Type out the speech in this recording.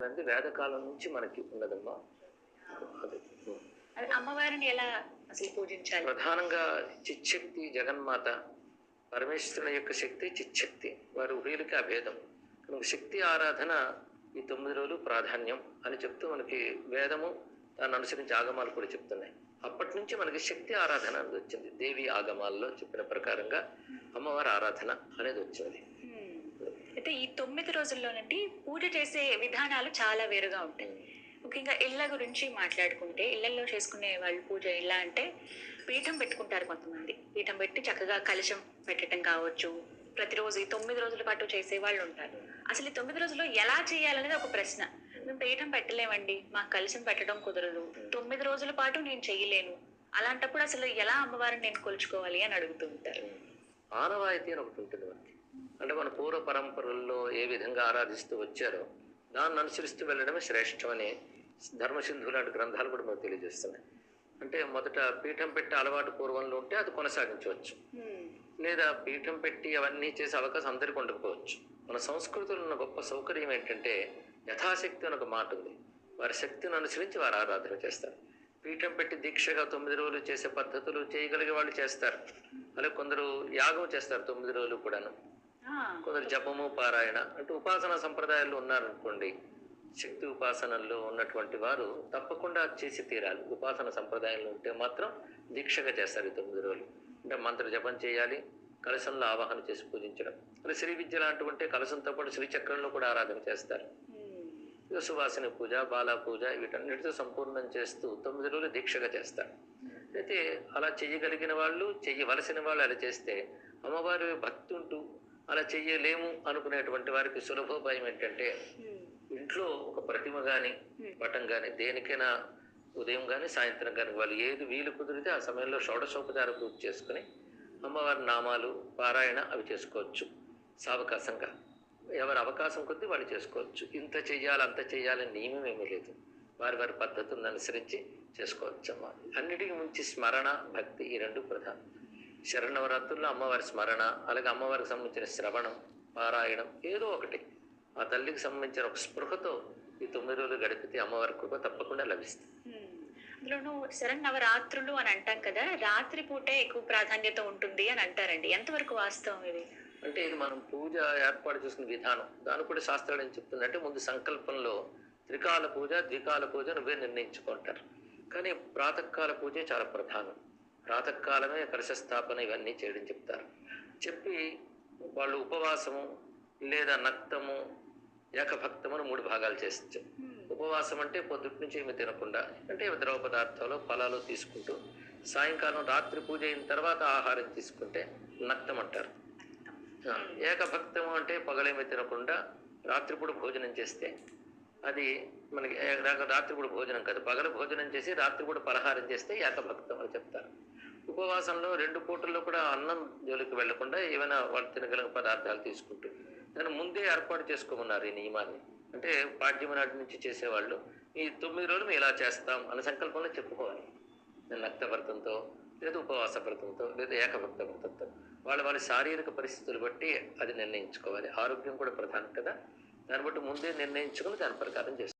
అనేది వేదకాలం నుంచి మనకి ఉన్నదమ్మా. అది. అమ్మవారిని ఎలా అసలు పూజించాలి? ప్రధానంగా చిచ్చక్తి జగన్మాత పరమేశ్వరుని యొక్క శక్తి చిచ్చక్తి. వారి ఉభయులకి అభేదం కనుక శక్తి ఆరాధన ఈ తొమ్మిది రోజులు ప్రాధాన్యం అని చెప్తూ మనకి వేదము దాన్ని అనుసరించి ఆగమాలు కూడా చెప్తున్నాయి. అప్పటి నుంచి మనకి శక్తి ఆరాధన అనేది వచ్చింది. దేవి ఆగమాల్లో చెప్పిన ప్రకారంగా అమ్మవారి ఆరాధన అనేది వచ్చింది. అయితే ఈ తొమ్మిది రోజుల్లోనండి పూజ చేసే విధానాలు చాలా వేరుగా ఉంటాయి. ముఖ్యంగా ఇళ్ళ గురించి మాట్లాడుకుంటే ఇళ్ళలో చేసుకునే వాళ్ళు పూజ ఎలా అంటే పీఠం పెట్టుకుంటారు కొంతమంది. పీఠం పెట్టి చక్కగా కలశం పెట్టడం కావచ్చు ప్రతిరోజు ఈ తొమ్మిది రోజుల పాటు చేసే వాళ్ళు ఉంటారు. అసలు ఈ తొమ్మిది రోజుల్లో ఎలా చేయాలనేది ఒక ప్రశ్న. మేము పీఠం పెట్టలేమండి మాకు కలశం పెట్టడం కుదరదు. తొమ్మిది రోజుల పాటు నేను చెయ్యలేను అలాంటప్పుడు అసలు ఎలా అమ్మవారిని నేను కొలుచుకోవాలి అని అడుగుతూ ఉంటారు. ఆనవాయితీ అని ఒకటి ఉంటుంది. పూర్వ పరంపరల్లో ఏ విధంగా ఆరాధిస్తూ వచ్చారో దాన్ని అనుసరిస్తూ వెళ్ళడమే శ్రేష్టమని ధర్మసింధు లాంటి గ్రంథాలు కూడా మనకు తెలియజేస్తున్నాయి. అంటే మొదట పీఠం పెట్టి అలవాటు పూర్వంలో ఉంటే అది కొనసాగించవచ్చు. హ్మ్. లేదా పీఠం పెట్టి అవన్నీ చేసే అవకాశం అందరికీ ఉండకపోవచ్చు. మన సంస్కృతిలో ఉన్న గొప్ప సౌకర్యం ఏంటంటే యథాశక్తి అని ఒక మాట ఉంది. వారి శక్తిని అనుసరించి వారు ఆరాధన చేస్తారు. పీఠం పెట్టి దీక్షగా తొమ్మిది రోజులు చేసే పద్ధతులు చేయగలిగే వాళ్ళు చేస్తారు. అలాగే కొందరు యాగం చేస్తారు తొమ్మిది రోజులు కూడాను. కొందరు జపము పారాయణ అంటే ఉపాసన సంప్రదాయాల్లో ఉన్నారనుకోండి శక్తి ఉపాసనల్లో ఉన్నటువంటి వారు తప్పకుండా చేసి తీరాలి. ఉపాసన సంప్రదాయంలో ఉంటే మాత్రం దీక్షగా చేస్తారు తొమ్మిది రోజులు. అంటే మంత్ర జపం చేయాలి కలశంలో ఆవాహన చేసి పూజించడం. అలా శ్రీ విద్య లాంటివి ఉంటే కలశంతో పాటు శ్రీచక్రంలో కూడా ఆరాధన చేస్తారు. సువాసిని పూజ బాలా పూజ వీటన్నిటితో సంపూర్ణం చేస్తూ తొమ్మిది రోజులు దీక్షగా చేస్తారు. అయితే అలా చెయ్యగలిగిన వాళ్ళు చెయ్యవలసిన వాళ్ళు అలా చేస్తే అమ్మవారి భక్తి ఉంటూ అలా చెయ్యలేము అనుకునేటువంటి వారికి సులభోపాయం ఏంటంటే హ్మ్. ఇంట్లో ఒక ప్రతిమ కానీ పటం కానీ దేనికైనా ఉదయం కానీ సాయంత్రం కానీ వాళ్ళు ఏది వీలు కుదిరితే ఆ సమయంలో షోడశోపచార పూజ చేసుకుని అమ్మవారి నామాలు పారాయణ అవి చేసుకోవచ్చు. సావకాశంగా. ఎవరి అవకాశం కొద్దీ వాళ్ళు చేసుకోవచ్చు. ఇంత చెయ్యాలి అంత చెయ్యాలని నియమం ఏమీ లేదు. వారి వారి పద్ధతులను అనుసరించి చేసుకోవచ్చు అమ్మ అన్నిటికీ మించి స్మరణ భక్తి ఈ రెండు ప్రధానం. శరణవరాత్రుల్లో అమ్మవారి స్మరణ అలాగే అమ్మవారికి సంబంధించిన శ్రవణం పారాయణం ఏదో ఒకటి. ఆ తల్లికి సంబంధించిన ఒక స్పృహతో ఈ తొమ్మిది రోజులు గడిపితే అమ్మవారి కృప తప్పకుండా లభిస్తుంది. అందులోనూ శరన్నవరాత్రులు అని అంటాం కదా రాత్రి పూటే ఎక్కువ ప్రాధాన్యత ఉంటుంది అని అంటారండి. ఎంతవరకు వాస్తవం ఇది? అంటే ఇది మనం పూజ ఏర్పాటు చేసుకునే విధానం. దాని కూడా శాస్త్రాలు ఏం చెప్తుందంటే ముందు సంకల్పంలో త్రికాల పూజ ద్వికాల పూజ నువ్వే నిర్ణయించుకుంటారు. కానీ ప్రాతకాల పూజే చాలా ప్రధానం. ప్రాతకాలమే కలశ స్థాపన ఇవన్నీ చేయడం చెప్తారు. చెప్పి వాళ్ళు ఉపవాసము లేదా నక్తము ఏకభక్తము అని మూడు భాగాలు చేస్తారు. ఉపవాసం అంటే పొద్దుటి నుంచి ఏమి తినకుండా అంటే ద్రవ పదార్థాలు ఫలాలు తీసుకుంటూ సాయంకాలం రాత్రి పూజ అయిన తర్వాత ఆహారం తీసుకుంటే నక్తం అంటారు. ఏకభక్తము అంటే పగలేమి తినకుండా రాత్రిపూట భోజనం చేస్తే అది మనకి రాత్రిపూట భోజనం కాదు పగల భోజనం చేసి రాత్రిపూట పలహారం చేస్తే ఏకభక్తం అని చెప్తారు. ఉపవాసంలో రెండు పూటల్లో కూడా అన్నం జోలికి వెళ్ళకుండా ఏమైనా వాళ్ళు తినగలిగిన పదార్థాలు తీసుకుంటూ దాన్ని ముందే ఏర్పాటు చేసుకోమన్నారు ఈ నియమాన్ని. అంటే పాడ్యమి నాటి నుంచి చేసేవాళ్ళు ఈ తొమ్మిది రోజులు మేము ఇలా చేస్తాం అనే సంకల్పంలో చెప్పుకోవాలి. నక్త వ్రతంతో లేదా ఉపవాస వ్రతంతో లేదా ఏకభక్త వ్రతంతో వాళ్ళ వాళ్ళ శారీరక పరిస్థితులు బట్టి అది నిర్ణయించుకోవాలి. ఆరోగ్యం కూడా ప్రధానం కదా. దాన్ని బట్టి ముందే నిర్ణయించుకుని దాని ప్రకారం చేస్తారు